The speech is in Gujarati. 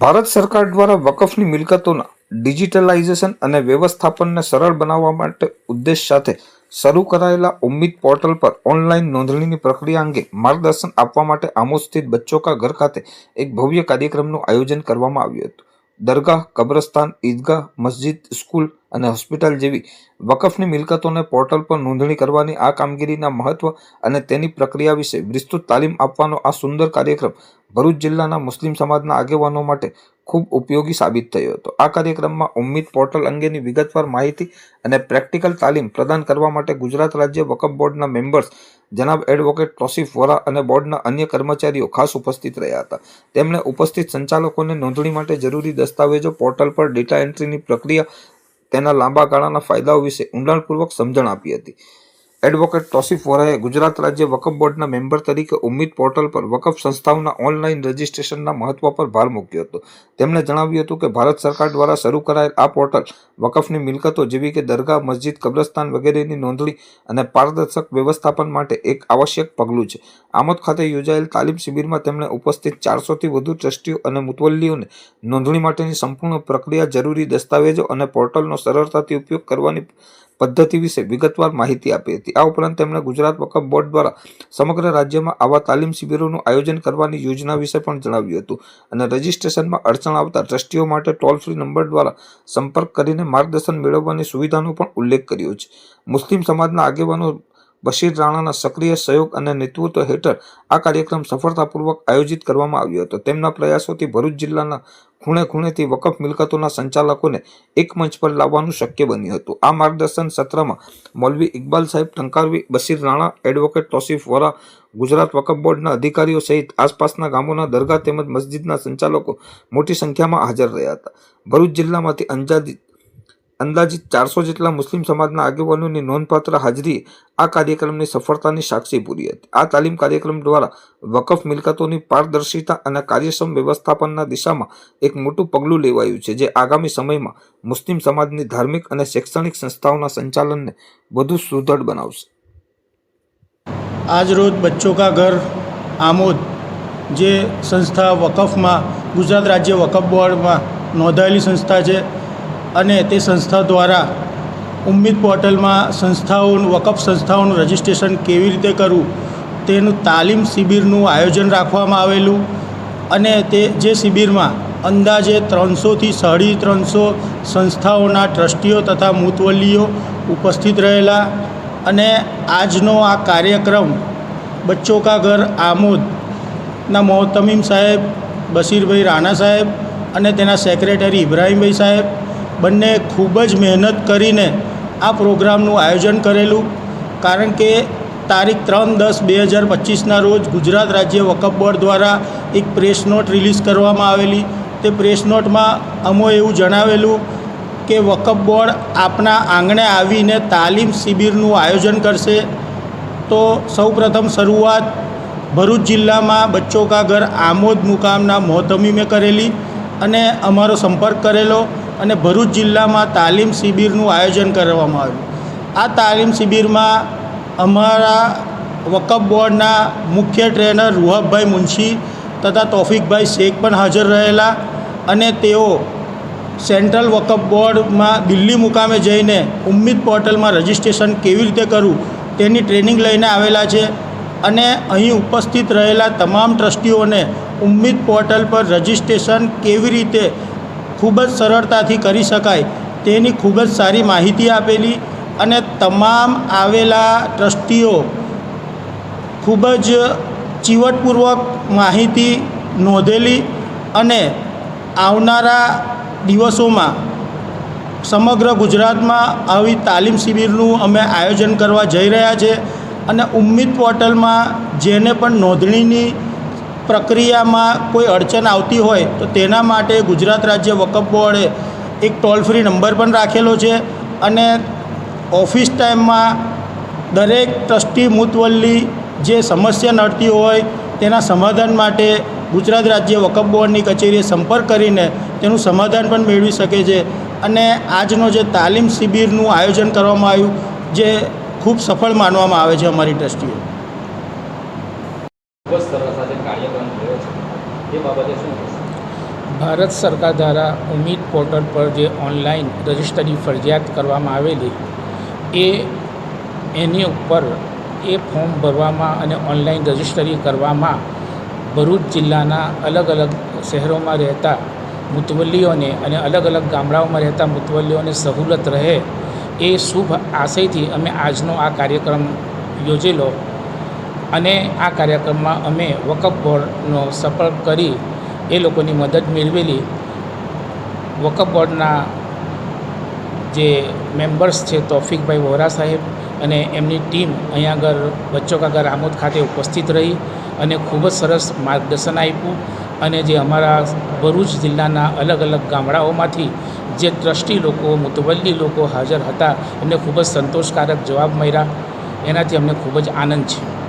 ભારત સરકાર દ્વારા વકફની મિલકતોના ડિજિટલાઇઝેશન અને વ્યવસ્થાપનને સરળ બનાવવા માટે ઉદ્દેશ સાથે શરૂ કરાયેલા ઉમ્મીદ પોર્ટલ પર ઓનલાઈન નોંધણીની પ્રક્રિયા અંગે માર્ગદર્શન આપવા માટે આમોદ સ્થિત બચ્ચો કા ઘર ખાતે એક ભવ્ય કાર્યક્રમનું આયોજન કરવામાં આવ્યું હતું. દરગાહ, કબ્રસ્તાન, ઈદગાહ, મસ્જિદ, સ્કૂલ અને હોસ્પિટલ જેવી વકફની મિલકતોને પોર્ટલ પર નોંધણી કરવાની આ કામગીરીના મહત્વ અને તેની પ્રક્રિયા વિશે વિસ્તૃત તાલીમ આપવાનો આ સુંદર કાર્યક્રમ ભરૂચ જિલ્લાના મુસ્લિમ સમાજના આગેવાનો માટે ખૂબ ઉપયોગી સાબિત થયો હતો. આ કાર્યક્રમમાં ઉમ્મીદ પોર્ટલ અંગેની વિગતવાર માહિતી અને પ્રેક્ટિકલ તાલીમ પ્રદાન કરવા માટે ગુજરાત રાજ્ય વકફ બોર્ડના મેમ્બર્સ જનાબ એડવોકેટ તોસીફ વોરા અને બોર્ડના અન્ય કર્મચારીઓ ખાસ ઉપસ્થિત રહ્યા હતા. તેમણે ઉપસ્થિત સંચાલકોને નોંધણી માટે જરૂરી દસ્તાવેજો પોર્ટલ પર ડેટા એન્ટ્રીની પ્રક્રિયા તેના લાંબા ગાળાના ફાયદાઓ વિશે ઊંડાણપૂર્વક સમજણ આપી હતી. એડવોકેટ તોસીફ વોરાએ ગુજરાત રાજ્ય વકફ બોર્ડના મેમ્બર તરીકે ઉમ્મીદ પોર્ટલ પર વકફ સંસ્થાઓના ઓનલાઈન રજિસ્ટ્રેશનના મહત્વ પર ભાર મૂક્યો હતો. તેમણે જણાવ્યું હતું કે ભારત સરકાર દ્વારા શરૂ કરાયેલ આ પોર્ટલ વકફની મિલકતો જેવી કે દરગાહ, મસ્જિદ, કબ્રસ્તાન વગેરેની નોંધણી અને પારદર્શક વ્યવસ્થાપન માટે એક આવશ્યક પગલું છે. આમોદ ખાતે યોજાયેલ તાલીમ શિબિરમાં તેમણે ઉપસ્થિત ચારસોથી વધુ ટ્રસ્ટીઓ અને મુતવલ્લીઓને નોંધણી માટેની સંપૂર્ણ પ્રક્રિયા જરૂરી દસ્તાવેજો અને પોર્ટલનો સરળતાથી ઉપયોગ કરવાની પદ્ધતિ વિશે વિગતવાર માહિતી આપી હતી. આ ઉપરાંત તેમણે ગુજરાત વકફ બોર્ડ દ્વારા સમગ્ર રાજ્યમાં આવા તાલીમ શિબિરોનું આયોજન કરવાની યોજના વિશે પણ જણાવ્યું હતું અને રજિસ્ટ્રેશનમાં અડચણ આવતા ટ્રસ્ટીઓ માટે ટોલ ફ્રી નંબર દ્વારા સંપર્ક કરીને માર્ગદર્શન મેળવવાની સુવિધાનો પણ ઉલ્લેખ કર્યો છે. મુસ્લિમ સમાજના આગેવાનો બશીર રાણાના સક્રિય સહયોગ અને નેતૃત્વ હેઠળ આ કાર્યક્રમ સફળતાપૂર્વક આયોજિત કરવામાં આવ્યો હતો. તેમના પ્રયાસોથી ભરૂચ જિલ્લાના ખૂણે ખૂણેથી વકફ મિલકતોના સંચાલકોને એક મંચ પર લાવવાનું શક્ય બન્યું હતું. આ માર્ગદર્શન સત્રમાં મૌલવી ઇકબાલ સાહેબ, ટંકારવી, બશીર રાણા, એડવોકેટ તોસીફ વોરા, ગુજરાત વકફ બોર્ડના અધિકારીઓ સહિત આસપાસના ગામોના દરગાહ તેમજ મસ્જિદના સંચાલકો મોટી સંખ્યામાં હાજર રહ્યા હતા. ભરૂચ જિલ્લામાંથી અંજાદિત અંદાજિત ચારસો જેટલા મુસ્લિમ સમાજના આગેવાનોની નોંધપાત્ર હાજરી આ કાર્યક્રમની સફળતાની સાક્ષી પૂરી હતી. આ તાલીમ કાર્યક્રમ દ્વારા વકફ મિલકતોની પારદર્શિતા અને કાર્યક્ષમ વ્યવસ્થાપનના દિશામાં એક મોટું પગલું લેવાયું છે, જે આગામી સમયમાં મુસ્લિમ સમાજની ધાર્મિક અને શૈક્ષણિક સંસ્થાઓના સંચાલનને વધુ સુદૃઢ બનાવશે. આજરોજ બચ્ચો કા ઘર આમોદ, જે સંસ્થા વકફમાં ગુજરાત રાજ્ય વકફ બોર્ડમાં નોંધાયેલી સંસ્થા છે અને તે સંસ્થા દ્વારા ઉમ્મીદ પોર્ટલમાં સંસ્થાઓનું, વકફ સંસ્થાઓનું રજિસ્ટ્રેશન કેવી રીતે કરવું, તેનું તાલીમ શિબિરનું આયોજન રાખવામાં આવેલું અને તે જે શિબિરમાં અંદાજે ત્રણસોથી સાડી ત્રણસો સંસ્થાઓના ટ્રસ્ટીઓ તથા મૂતવલ્લીઓ ઉપસ્થિત રહેલા અને આજનો આ કાર્યક્રમ બચ્ચો કા ઘર આમોદના મોહતમીમ સાહેબ, બશીરભાઈ રાણા સાહેબ અને તેના સેક્રેટરી ઇબ્રાહીમભાઈ સાહેબ બંને ખૂબ જ મહેનત કરીને આ પ્રોગ્રામનું આયોજન કરેલું, કારણ કે તારીખ ત્રણ દસ બે હજાર પચીસના રોજ ગુજરાત રાજ્ય વકફ બોર્ડ દ્વારા એક પ્રેસ નોટ રિલીઝ કરવામાં આવેલી. તે પ્રેસ નોટમાં અમો એવું જણાવેલું કે વકફ બોર્ડ આપના આંગણે આવીને તાલીમ શિબિરનું આયોજન કરશે. તો સૌપ્રથમ શરૂઆત ભરૂચ જિલ્લામાં બચ્ચો કા ઘર આમોદ મુકામના મોહતમીમે કરેલી. અને અમારો સંપર્ક કરેલો અને ભરૂચ જિલ્લામાં તાલીમ શિબિરનું આયોજન કરવામાં આવ્યું. આ તાલીમ શિબિરમાં અમારા વકફ બોર્ડના મુખ્ય ટ્રેનર રૂહબભાઈ મુનશી તથા તોફિકભાઈ શેખ પણ હાજર રહેલા અને તેઓ સેન્ટ્રલ વકફ બોર્ડમાં દિલ્હી મુકામે જઈને ઉમ્મીદ પોર્ટલમાં રજિસ્ટ્રેશન કેવી રીતે કરવું તેની ટ્રેનિંગ લઈને આવેલા છે અને અહીં ઉપસ્થિત રહેલા તમામ ટ્રસ્ટીઓને ઉમ્મીદ પોર્ટલ પર રજિસ્ટ્રેશન કેવી રીતે ખૂબ જ સરળતાથી કરી શકાય તેની ખૂબ જ સારી માહિતી આપેલી અને તમામ આવેલા ટ્રસ્ટીઓ ખૂબ જ ચીવટપૂર્વક માહિતી નોંધેલી અને આવનારા દિવસોમાં સમગ્ર ગુજરાતમાં આવી તાલીમ શિબિરનું અમે આયોજન કરવા જઈ રહ્યા છે અને ઉમ્મીદ પોર્ટલમાં જેને પણ નોંધણીની પ્રક્રિયામાં કોઈ અડચણ આવતી હોય તો તેના માટે ગુજરાત રાજ્ય વકફ બોર્ડે એક ટોલ ફ્રી નંબર પણ રાખેલો છે અને ઓફિસ ટાઈમમાં દરેક ટ્રસ્ટી મુતવલ્લી જે સમસ્યા નડતી હોય તેના સમાધાન માટે ગુજરાત રાજ્ય વકફ બોર્ડની કચેરીએ સંપર્ક કરીને તેનું સમાધાન પણ મેળવી શકે છે. અને આજનો જે તાલીમ શિબિરનું આયોજન કરવામાં આવ્યું, જે ખૂબ સફળ માનવામાં આવે છે અમારી ટ્રસ્ટીઓ ખૂબ જ સરસ આજે કાર્યક્રમ થયો છે એ બાબતે શું કહેશો ભારત સરકાર દ્વારા ઉમેદ પોર્ટલ પર જે ઓનલાઈન રજિસ્ટરી ફરજિયાત કરવામાં આવેલી, એ એની ઉપર એ ફોર્મ ભરવામાં અને ઓનલાઈન રજિસ્ટરી કરવામાં ભરૂચ જિલ્લાના અલગ અલગ શહેરોમાં રહેતા મુતવલ્લીઓને અને અલગ અલગ ગામડાઓમાં રહેતા મુતવલ્લીઓને સહુલત રહે એ શુભ આશયથી અમે આજનો આ કાર્યક્રમ યોજેલો અને આ કાર્યક્રમમાં અમે વકફ બોર્ડનો સંપર્ક કરી એ લોકોની મદદ મેળવેલી. વકફ બોર્ડના જે મેમ્બર્સ છે તોફિકભાઈ વોરા સાહેબ અને એમની ટીમ અહીંયા આગળ બચ્ચો કા ઘર આમોદ ખાતે ઉપસ્થિત રહી અને ખૂબ જ સરસ માર્ગદર્શન આપ્યું અને જે અમારા ભરૂચ જિલ્લાના અલગ અલગ ગામડાઓમાંથી જે ટ્રસ્ટી લોકો, મુતવલ્લી લોકો હાજર હતા એમને ખૂબ જ સંતોષકારક જવાબ મળ્યા. એનાથી અમને ખૂબ જ આનંદ છે.